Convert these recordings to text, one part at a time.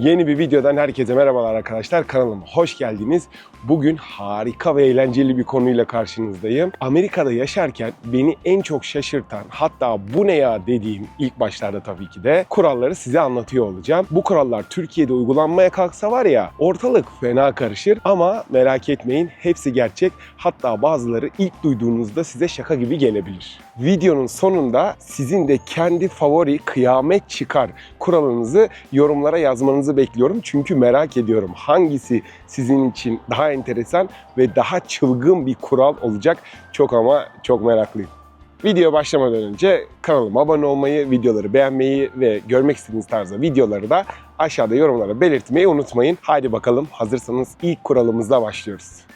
Yeni bir videodan herkese merhabalar arkadaşlar. Kanalıma hoş geldiniz. Bugün harika ve eğlenceli bir konuyla karşınızdayım. Amerika'da yaşarken beni en çok şaşırtan hatta bu ne ya dediğim ilk başlarda tabii ki de kuralları size anlatıyor olacağım. Bu kurallar Türkiye'de uygulanmaya kalksa var ya ortalık fena karışır ama merak etmeyin hepsi gerçek. Hatta bazıları ilk duyduğunuzda size şaka gibi gelebilir. Videonun sonunda sizin de kendi favori kıyamet çıkar kuralınızı yorumlara yazmanızı bekliyorum. Çünkü merak ediyorum hangisi sizin için daha enteresan ve daha çılgın bir kural olacak. Çok ama çok meraklıyım. Video başlamadan önce kanalıma abone olmayı, videoları beğenmeyi ve görmek istediğiniz tarzda videoları da aşağıda yorumlara belirtmeyi unutmayın. Haydi bakalım hazırsanız ilk kuralımızla başlıyoruz.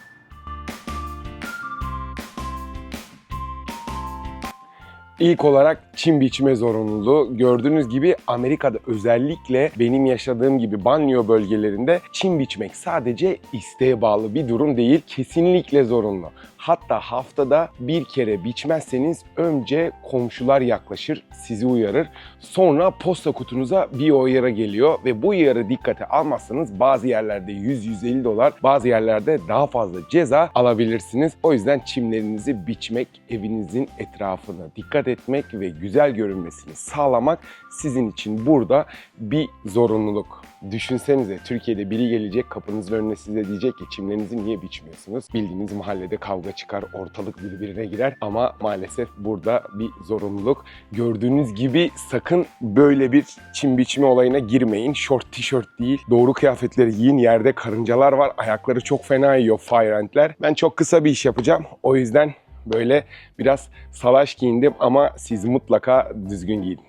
İlk olarak çim biçme zorunluluğu. Gördüğünüz gibi Amerika'da özellikle benim yaşadığım gibi banliyö bölgelerinde çim biçmek sadece isteğe bağlı bir durum değil. Kesinlikle zorunlu. Hatta haftada bir kere biçmezseniz önce komşular yaklaşır, sizi uyarır. Sonra posta kutunuza bir uyarı geliyor ve bu uyarı dikkate almazsanız bazı yerlerde 100-150 dolar, bazı yerlerde daha fazla ceza alabilirsiniz. O yüzden çimlerinizi biçmek, evinizin etrafına dikkat etmek ve güzel görünmesini sağlamak sizin için burada bir zorunluluk. Düşünsenize Türkiye'de biri gelecek kapınızın önüne size diyecek ki çimlerinizi niye biçmiyorsunuz? Bildiğiniz mahallede kavga çıkar, ortalık birbirine girer ama maalesef burada bir zorunluluk. Gördüğünüz gibi sakın böyle bir çim biçme olayına girmeyin. Şort tişört değil. Doğru kıyafetleri giyin. Yerde karıncalar var. Ayakları çok fena yiyor fire antler. Ben çok kısa bir iş yapacağım. O yüzden böyle biraz salaş giyindim ama siz mutlaka düzgün giyin.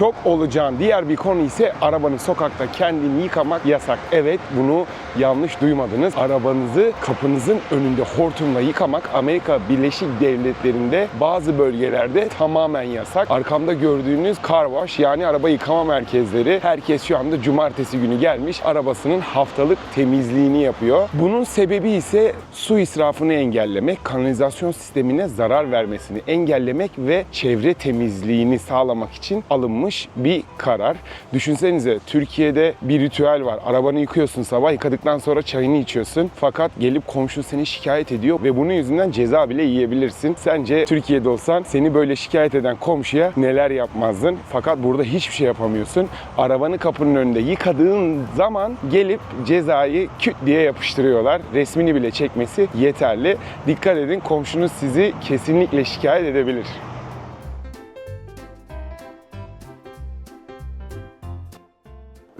Şok olacağın diğer bir konu ise arabanı sokakta kendini yıkamak yasak. Evet bunu yanlış duymadınız. Arabanızı kapınızın önünde hortumla yıkamak Amerika Birleşik Devletleri'nde bazı bölgelerde tamamen yasak. Arkamda gördüğünüz car wash yani araba yıkama merkezleri. Herkes şu anda cumartesi günü gelmiş arabasının haftalık temizliğini yapıyor. Bunun sebebi ise su israfını engellemek, kanalizasyon sistemine zarar vermesini engellemek ve çevre temizliğini sağlamak için alınmış bir karar. Düşünsenize Türkiye'de bir ritüel var. Arabanı yıkıyorsun sabah yıkadıktan sonra çayını içiyorsun. Fakat gelip komşun seni şikayet ediyor ve bunun yüzünden ceza bile yiyebilirsin. Sence Türkiye'de olsan seni böyle şikayet eden komşuya neler yapmazdın? Fakat burada hiçbir şey yapamıyorsun. Arabanı kapının önünde yıkadığın zaman gelip cezayı küt diye yapıştırıyorlar. Resmini bile çekmesi yeterli. Dikkat edin komşunuz sizi kesinlikle şikayet edebilir.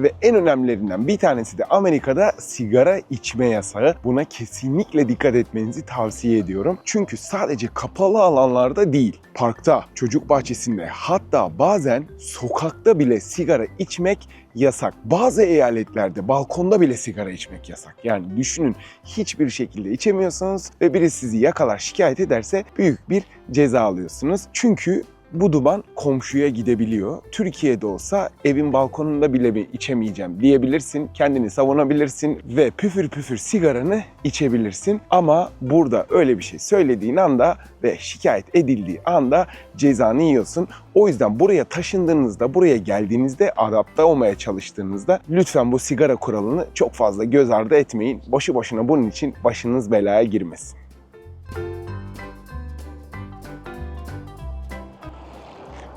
Ve en önemlilerinden bir tanesi de Amerika'da sigara içme yasağı. Buna kesinlikle dikkat etmenizi tavsiye ediyorum. Çünkü sadece kapalı alanlarda değil, parkta, çocuk bahçesinde hatta bazen sokakta bile sigara içmek yasak. Bazı eyaletlerde balkonda bile sigara içmek yasak. Yani düşünün hiçbir şekilde içemiyorsunuz ve biri sizi yakalar şikayet ederse büyük bir ceza alıyorsunuz. Çünkü bu duman komşuya gidebiliyor. Türkiye'de olsa evin balkonunda bile mi içemeyeceğim diyebilirsin. Kendini savunabilirsin ve püfür püfür sigaranı içebilirsin. Ama burada öyle bir şey söylediğin anda ve şikayet edildiği anda cezanı yiyorsun. O yüzden buraya taşındığınızda, buraya geldiğinizde, adapte olmaya çalıştığınızda lütfen bu sigara kuralını çok fazla göz ardı etmeyin. Boşu boşuna bunun için başınız belaya girmesin.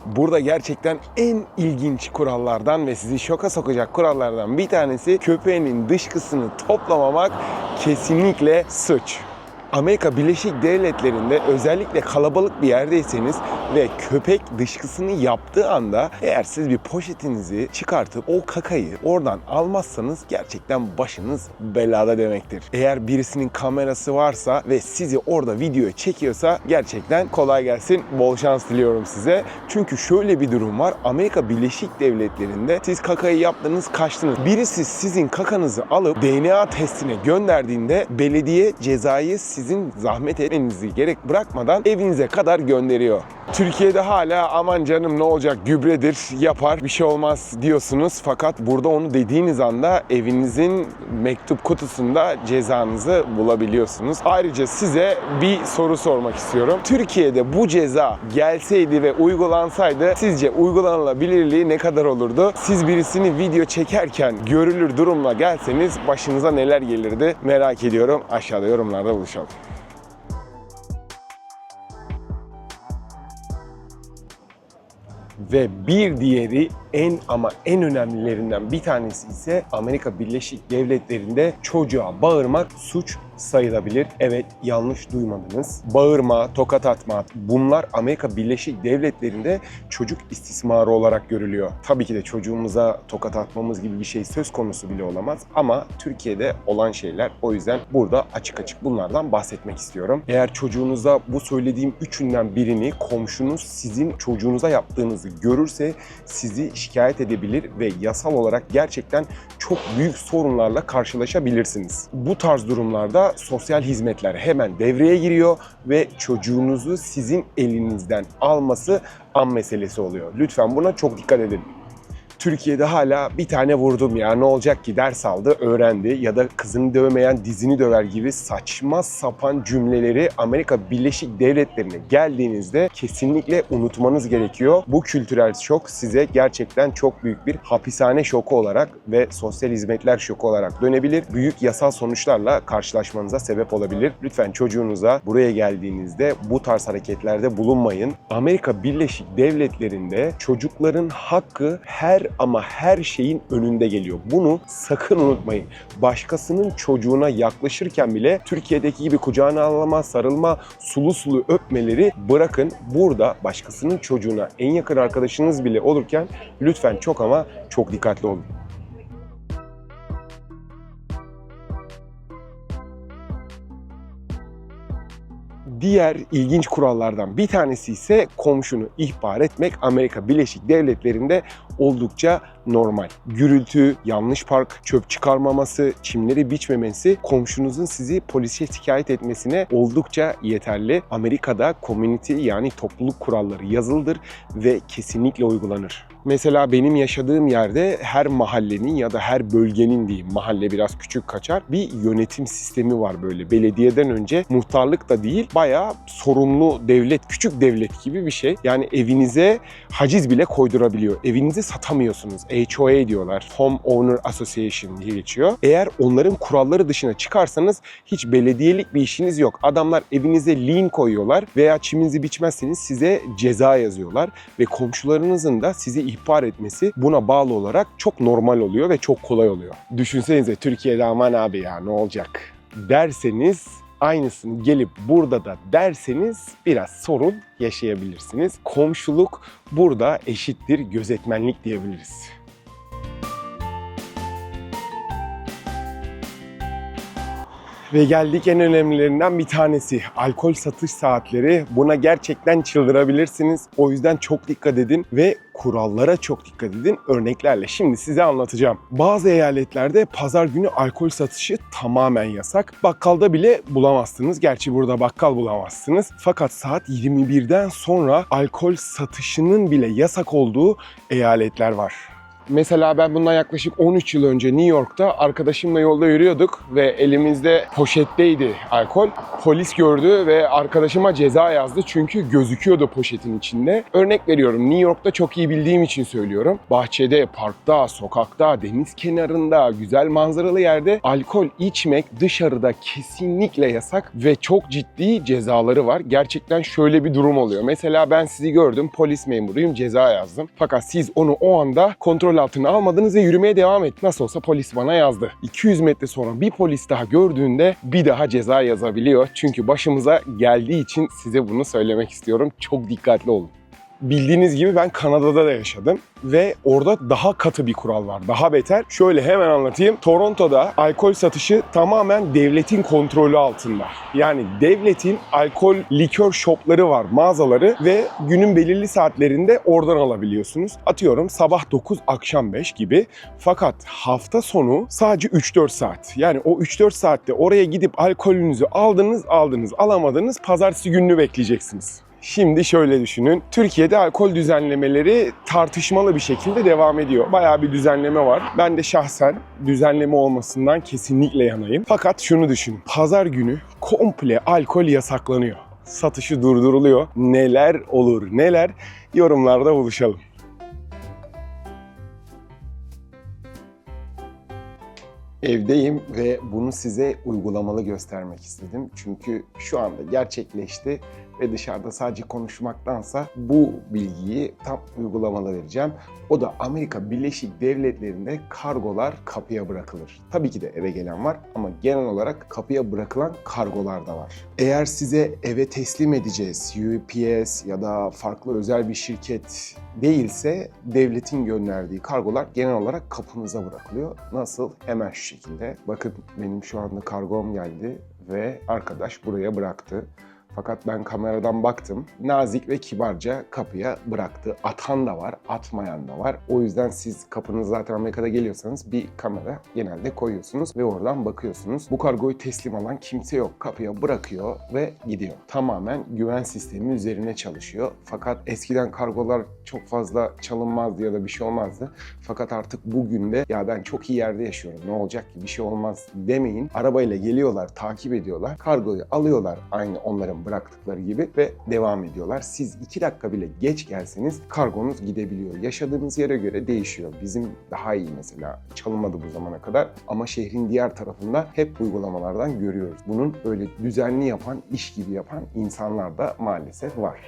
Burada gerçekten en ilginç kurallardan ve sizi şoka sokacak kurallardan bir tanesi köpeğinin dışkısını toplamamak kesinlikle suç. Amerika Birleşik Devletleri'nde özellikle kalabalık bir yerdeyseniz ve köpek dışkısını yaptığı anda eğer siz bir poşetinizi çıkartıp o kakayı oradan almazsanız gerçekten başınız belada demektir. Eğer birisinin kamerası varsa ve sizi orada videoya çekiyorsa gerçekten kolay gelsin. Bol şans diliyorum size. Çünkü şöyle bir durum var. Amerika Birleşik Devletleri'nde siz kakayı yaptınız, kaçtınız. Birisi sizin kakanızı alıp DNA testine gönderdiğinde belediye cezayı sizin zahmet etmenizi gerek bırakmadan evinize kadar gönderiyor. Türkiye'de hala aman canım ne olacak gübredir yapar bir şey olmaz diyorsunuz. Fakat burada onu dediğiniz anda evinizin mektup kutusunda cezanızı bulabiliyorsunuz. Ayrıca size bir soru sormak istiyorum. Türkiye'de bu ceza gelseydi ve uygulansaydı sizce uygulanılabilirliği ne kadar olurdu? Siz birisini video çekerken görülür durumla gelseniz başınıza neler gelirdi merak ediyorum. Aşağıda yorumlarda buluşalım. Ve bir diğeri en ama en önemlilerinden bir tanesi ise Amerika Birleşik Devletleri'nde çocuğa bağırmak suç sayılabilir. Evet yanlış duymadınız. Bağırma, tokat atma bunlar Amerika Birleşik Devletleri'nde çocuk istismarı olarak görülüyor. Tabii ki de çocuğumuza tokat atmamız gibi bir şey söz konusu bile olamaz ama Türkiye'de olan şeyler. O yüzden burada açık açık bunlardan bahsetmek istiyorum. Eğer çocuğunuza bu söylediğim üçünden birini komşunuz sizin çocuğunuza yaptığınızı görürse sizi şikayet edebilir ve yasal olarak gerçekten çok büyük sorunlarla karşılaşabilirsiniz. Bu tarz durumlarda sosyal hizmetler hemen devreye giriyor ve çocuğunuzu sizin elinizden alması an meselesi oluyor. Lütfen buna çok dikkat edin. Türkiye'de hala bir tane vurdum ya ne olacak ki ders aldı öğrendi ya da kızını dövmeyen dizini döver gibi saçma sapan cümleleri Amerika Birleşik Devletleri'ne geldiğinizde kesinlikle unutmanız gerekiyor. Bu kültürel şok size gerçekten çok büyük bir hapishane şoku olarak ve sosyal hizmetler şoku olarak dönebilir. Büyük yasal sonuçlarla karşılaşmanıza sebep olabilir. Lütfen çocuğunuza buraya geldiğinizde bu tarz hareketlerde bulunmayın. Amerika Birleşik Devletleri'nde çocukların hakkı her ama her şeyin önünde geliyor. Bunu sakın unutmayın. Başkasının çocuğuna yaklaşırken bile Türkiye'deki gibi kucağına alma, sarılma, sulu sulu öpmeleri bırakın. Burada başkasının çocuğuna en yakın arkadaşınız bile olurken lütfen çok ama çok dikkatli olun. Diğer ilginç kurallardan bir tanesi ise komşunu ihbar etmek Amerika Birleşik Devletleri'nde oldukça normal. Gürültü, yanlış park, çöp çıkarmaması, çimleri biçmemesi komşunuzun sizi polise şikayet etmesine oldukça yeterli. Amerika'da community yani topluluk kuralları yazılıdır ve kesinlikle uygulanır. Mesela benim yaşadığım yerde her mahallenin ya da her bölgenin diyeyim mahalle biraz küçük kaçar bir yönetim sistemi var böyle. Belediyeden önce muhtarlık da değil bayağı sorumlu devlet, küçük devlet gibi bir şey. Yani evinize haciz bile koydurabiliyor. Evinizi satamıyorsunuz. HOA diyorlar. Home Owner Association diye geçiyor. Eğer onların kuralları dışına çıkarsanız hiç belediyelik bir işiniz yok. Adamlar evinize lien koyuyorlar veya çiminizi biçmezseniz size ceza yazıyorlar ve komşularınızın da sizi ihbar etmesi buna bağlı olarak çok normal oluyor ve çok kolay oluyor. Düşünsenize Türkiye'de aman abi ya ne olacak derseniz aynısını gelip burada da derseniz biraz sorun yaşayabilirsiniz. Komşuluk burada eşittir gözetmenlik diyebiliriz. Ve geldik en önemlilerinden bir tanesi. Alkol satış saatleri. Buna gerçekten çıldırabilirsiniz. O yüzden çok dikkat edin ve kurallara çok dikkat edin. Örneklerle şimdi size anlatacağım. Bazı eyaletlerde pazar günü alkol satışı tamamen yasak. Bakkalda bile bulamazsınız. Gerçi burada bakkal bulamazsınız. Fakat saat 21'den sonra alkol satışının bile yasak olduğu eyaletler var. Mesela ben bundan yaklaşık 13 yıl önce New York'ta arkadaşımla yolda yürüyorduk ve elimizde poşetteydi alkol. Polis gördü ve arkadaşıma ceza yazdı çünkü gözüküyordu poşetin içinde. Örnek veriyorum New York'ta çok iyi bildiğim için söylüyorum. Bahçede, parkta, sokakta, deniz kenarında, güzel manzaralı yerde alkol içmek dışarıda kesinlikle yasak ve çok ciddi cezaları var. Gerçekten şöyle bir durum oluyor. Mesela ben sizi gördüm, polis memuruyum, ceza yazdım. Fakat siz onu o anda kontrol altına almadınız ve yürümeye devam et. Nasıl olsa polis bana yazdı. 200 metre sonra bir polis daha gördüğünde bir daha ceza yazabiliyor. Çünkü başımıza geldiği için size bunu söylemek istiyorum. Çok dikkatli olun. Bildiğiniz gibi ben Kanada'da da yaşadım ve orada daha katı bir kural var. Daha beter. Şöyle hemen anlatayım. Toronto'da alkol satışı tamamen devletin kontrolü altında. Yani devletin alkol likör shopları var, mağazaları ve günün belirli saatlerinde oradan alabiliyorsunuz. Atıyorum sabah 9, akşam 5 gibi. Fakat hafta sonu sadece 3-4 saat. Yani o 3-4 saatte oraya gidip alkolünüzü aldınız, aldınız, alamadınız. Pazartesi gününü bekleyeceksiniz. Şimdi şöyle düşünün. Türkiye'de alkol düzenlemeleri tartışmalı bir şekilde devam ediyor. Bayağı bir düzenleme var. Ben de şahsen düzenleme olmasından kesinlikle yanayım. Fakat şunu düşünün. Pazar günü komple alkol yasaklanıyor. Satışı durduruluyor. Neler olur neler yorumlarda buluşalım. Evdeyim ve bunu size uygulamalı göstermek istedim. Çünkü şu anda gerçekleşti ve dışarıda sadece konuşmaktansa bu bilgiyi tam uygulamalı vereceğim. O da Amerika Birleşik Devletleri'nde kargolar kapıya bırakılır. Tabii ki de eve gelen var ama genel olarak kapıya bırakılan kargolar da var. Eğer size eve teslim edeceğiz, UPS ya da farklı özel bir şirket değilse devletin gönderdiği kargolar genel olarak kapınıza bırakılıyor. Nasıl? Hemen şu şekilde. Bakın benim şu anda kargom geldi ve arkadaş buraya bıraktı. Fakat ben kameradan baktım. Nazik ve kibarca kapıya bıraktı. Atan da var, atmayan da var. O yüzden siz kapınız zaten Amerika'da geliyorsanız bir kamera genelde koyuyorsunuz ve oradan bakıyorsunuz. Bu kargoyu teslim alan kimse yok. Kapıya bırakıyor ve gidiyor. Tamamen güven sistemi üzerine çalışıyor. Fakat eskiden kargolar çok fazla çalınmazdı ya da bir şey olmazdı. Fakat artık bugün de ya ben çok iyi yerde yaşıyorum ne olacak ki bir şey olmaz demeyin. Arabayla geliyorlar, takip ediyorlar. Kargoyu alıyorlar aynı onların bıraktıkları gibi ve devam ediyorlar. Siz iki dakika bile geç gelseniz kargonuz gidebiliyor. Yaşadığınız yere göre değişiyor. Bizim daha iyi mesela çalınmadı bu zamana kadar ama şehrin diğer tarafında hep uygulamalardan görüyoruz. Bunun öyle düzenli yapan, iş gibi yapan insanlar da maalesef var.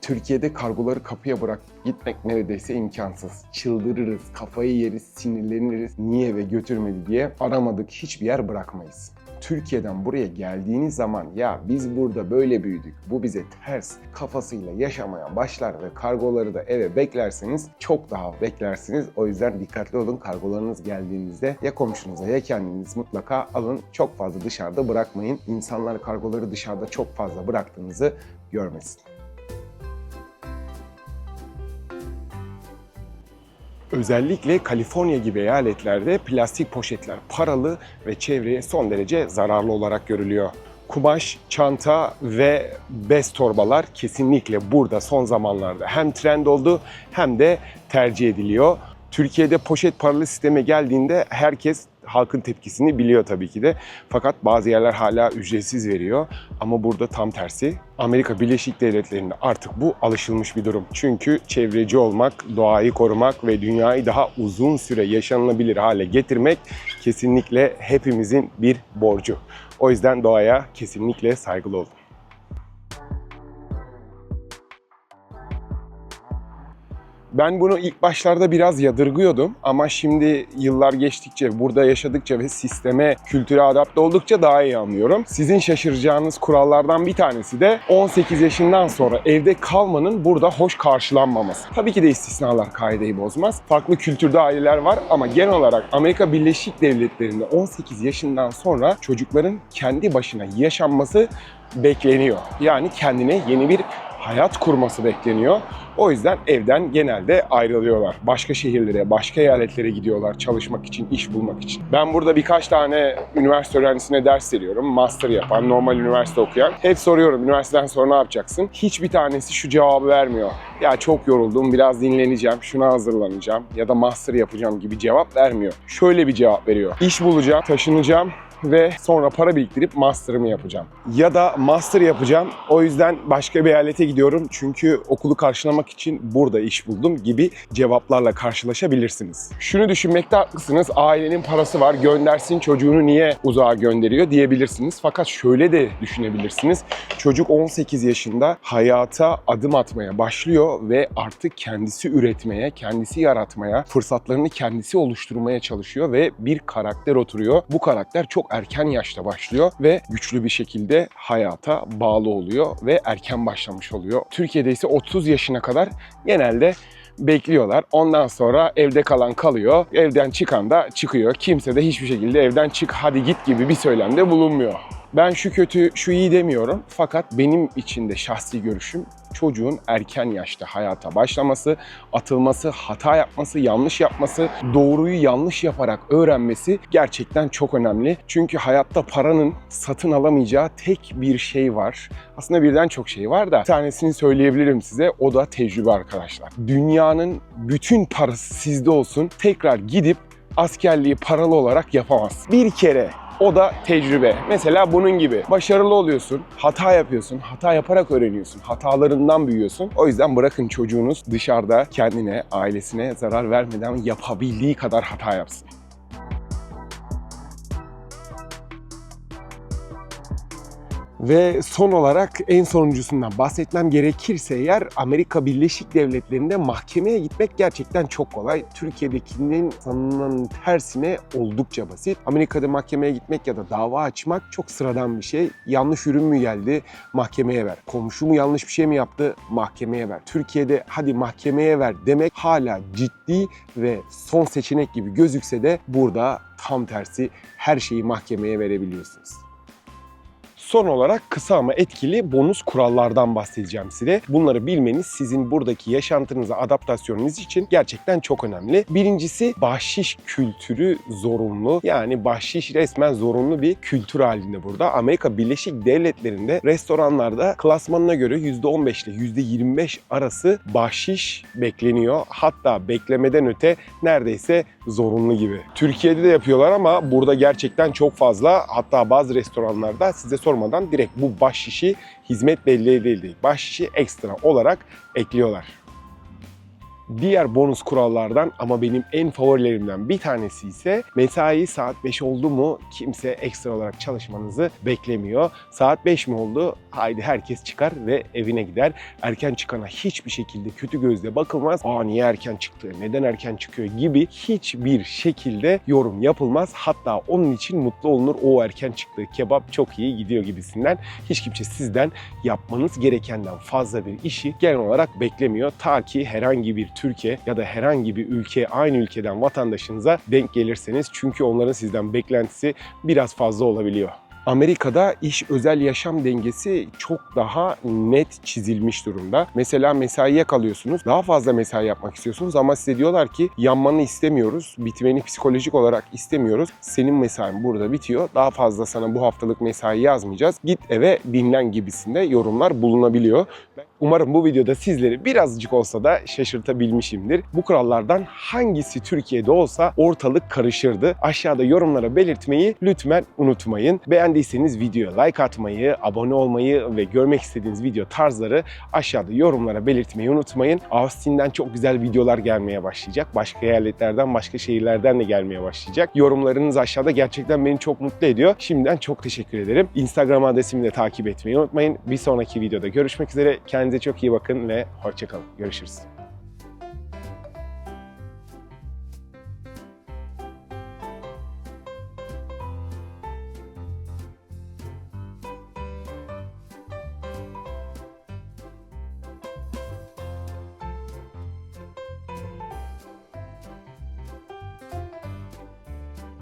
Türkiye'de kargoları kapıya bırak gitmek neredeyse imkansız. Çıldırırız, kafayı yeriz, sinirleniriz. Niye ve götürmedi diye aramadık hiçbir yer bırakmayız. Türkiye'den buraya geldiğiniz zaman ya biz burada böyle büyüdük, bu bize ters kafasıyla yaşamaya başlar ve kargoları da eve beklerseniz çok daha beklersiniz. O yüzden dikkatli olun kargolarınız geldiğinizde ya komşunuza ya kendiniz mutlaka alın. Çok fazla dışarıda bırakmayın. İnsanlar kargoları dışarıda çok fazla bıraktığınızı görmesin. Özellikle Kaliforniya gibi eyaletlerde plastik poşetler paralı ve çevreye son derece zararlı olarak görülüyor. Kumaş, çanta ve bez torbalar kesinlikle burada son zamanlarda hem trend oldu hem de tercih ediliyor. Türkiye'de poşet paralı sisteme geldiğinde herkes halkın tepkisini biliyor tabii ki de. Fakat bazı yerler hala ücretsiz veriyor. Ama burada tam tersi. Amerika Birleşik Devletleri'nde artık bu alışılmış bir durum. Çünkü çevreci olmak, doğayı korumak ve dünyayı daha uzun süre yaşanılabilir hale getirmek kesinlikle hepimizin bir borcu. O yüzden doğaya kesinlikle saygılı olun. Ben bunu ilk başlarda biraz yadırgıyordum ama şimdi yıllar geçtikçe, burada yaşadıkça ve sisteme, kültüre adapte oldukça daha iyi anlıyorum. Sizin şaşıracağınız kurallardan bir tanesi de 18 yaşından sonra evde kalmanın burada hoş karşılanmaması. Tabii ki de istisnalar kaideyi bozmaz. Farklı kültürde aileler var ama genel olarak Amerika Birleşik Devletleri'nde 18 yaşından sonra çocukların kendi başına yaşanması bekleniyor. Yani kendine yeni bir hayat kurması bekleniyor. O yüzden evden genelde ayrılıyorlar. Başka şehirlere, başka eyaletlere gidiyorlar çalışmak için, iş bulmak için. Ben burada birkaç tane üniversite öğrencisine ders veriyorum. Master yapan, normal üniversite okuyan. Hep soruyorum üniversiteden sonra ne yapacaksın? Hiçbir tanesi şu cevabı vermiyor. Ya çok yoruldum, biraz dinleneceğim, şuna hazırlanacağım ya da master yapacağım gibi cevap vermiyor. Şöyle bir cevap veriyor. İş bulacağım, taşınacağım, ve sonra para biriktirip master'ımı yapacağım. Ya da master yapacağım. O yüzden başka bir eyalete gidiyorum. Çünkü okulu karşılamak için burada iş buldum gibi cevaplarla karşılaşabilirsiniz. Şunu düşünmekte haklısınız. Ailenin parası var. Göndersin çocuğunu niye uzağa gönderiyor diyebilirsiniz. Fakat şöyle de düşünebilirsiniz. Çocuk 18 yaşında hayata adım atmaya başlıyor ve artık kendisi üretmeye, kendisi yaratmaya, fırsatlarını kendisi oluşturmaya çalışıyor ve bir karakter oturuyor. Bu karakter çok erken yaşta başlıyor ve güçlü bir şekilde hayata bağlı oluyor ve erken başlamış oluyor. Türkiye'de ise 30 yaşına kadar genelde bekliyorlar. Ondan sonra evde kalan kalıyor. Evden çıkan da çıkıyor. Kimse de hiçbir şekilde evden çık hadi git gibi bir söylemde bulunmuyor. Ben şu kötü, şu iyi demiyorum. Fakat benim için de şahsi görüşüm çocuğun erken yaşta hayata başlaması, atılması, hata yapması, yanlış yapması, doğruyu yanlış yaparak öğrenmesi gerçekten çok önemli. Çünkü hayatta paranın satın alamayacağı tek bir şey var. Aslında birden çok şey var da bir tanesini söyleyebilirim size. O da tecrübe arkadaşlar. Dünyanın bütün parası sizde olsun. Tekrar gidip askerliği paralı olarak yapamaz. Bir kere o da tecrübe. Mesela bunun gibi. Başarılı oluyorsun, hata yapıyorsun, hata yaparak öğreniyorsun, hatalarından büyüyorsun. O yüzden bırakın çocuğunuz dışarıda kendine, ailesine zarar vermeden yapabildiği kadar hata yapsın. Ve son olarak en sonuncusundan bahsetmem gerekirse eğer Amerika Birleşik Devletleri'nde mahkemeye gitmek gerçekten çok kolay. Türkiye'dekinin sanılanın tersine oldukça basit. Amerika'da mahkemeye gitmek ya da dava açmak çok sıradan bir şey. Yanlış ürün mü geldi? Mahkemeye ver. Komşu mu yanlış bir şey mi yaptı? Mahkemeye ver. Türkiye'de hadi mahkemeye ver demek hala ciddi ve son seçenek gibi gözükse de burada tam tersi her şeyi mahkemeye verebiliyorsunuz. Son olarak kısa ama etkili bonus kurallardan bahsedeceğim size. Bunları bilmeniz sizin buradaki yaşantınıza adaptasyonunuz için gerçekten çok önemli. Birincisi bahşiş kültürü zorunlu. Yani bahşiş resmen zorunlu bir kültür halinde burada. Amerika Birleşik Devletleri'nde restoranlarda klasmanına göre %15 ile %25 arası bahşiş bekleniyor. Hatta beklemeden öte neredeyse zorunlu gibi. Türkiye'de de yapıyorlar ama burada gerçekten çok fazla. Hatta bazı restoranlarda size sormadan direkt bu bahşişi hizmet belli değil. Bahşişi ekstra olarak ekliyorlar. Diğer bonus kurallardan ama benim en favorilerimden bir tanesi ise mesai saat 5 oldu mu kimse ekstra olarak çalışmanızı beklemiyor. Saat 5 mi oldu? Haydi herkes çıkar ve evine gider. Erken çıkana hiçbir şekilde kötü gözle bakılmaz. Aa niye erken çıktı? Neden erken çıkıyor gibi hiçbir şekilde yorum yapılmaz. Hatta onun için mutlu olunur. O erken çıktığı kebap çok iyi gidiyor gibisinden. Hiç kimse sizden yapmanız gerekenden fazla bir işi genel olarak beklemiyor. Ta ki herhangi bir Türkiye ya da herhangi bir ülke aynı ülkeden vatandaşınıza denk gelirseniz çünkü onların sizden beklentisi biraz fazla olabiliyor. Amerika'da iş özel yaşam dengesi çok daha net çizilmiş durumda. Mesela mesaiye kalıyorsunuz. Daha fazla mesai yapmak istiyorsunuz ama size diyorlar ki yanmanı istemiyoruz. Bitmeni psikolojik olarak istemiyoruz. Senin mesain burada bitiyor. Daha fazla sana bu haftalık mesai yazmayacağız. Git eve dinlen gibisinde yorumlar bulunabiliyor. Umarım bu videoda sizleri birazcık olsa da şaşırtabilmişimdir. Bu kurallardan hangisi Türkiye'de olsa ortalık karışırdı. Aşağıda yorumlara belirtmeyi lütfen unutmayın. Beğendiyseniz videoya like atmayı, abone olmayı ve görmek istediğiniz video tarzları aşağıda yorumlara belirtmeyi unutmayın. Austin'den çok güzel videolar gelmeye başlayacak. Başka eyaletlerden, başka şehirlerden de gelmeye başlayacak. Yorumlarınız aşağıda gerçekten beni çok mutlu ediyor. Şimdiden çok teşekkür ederim. Instagram adresimi de takip etmeyi unutmayın. Bir sonraki videoda görüşmek üzere. Kendinize çok iyi bakın ve hoşçakalın. Görüşürüz.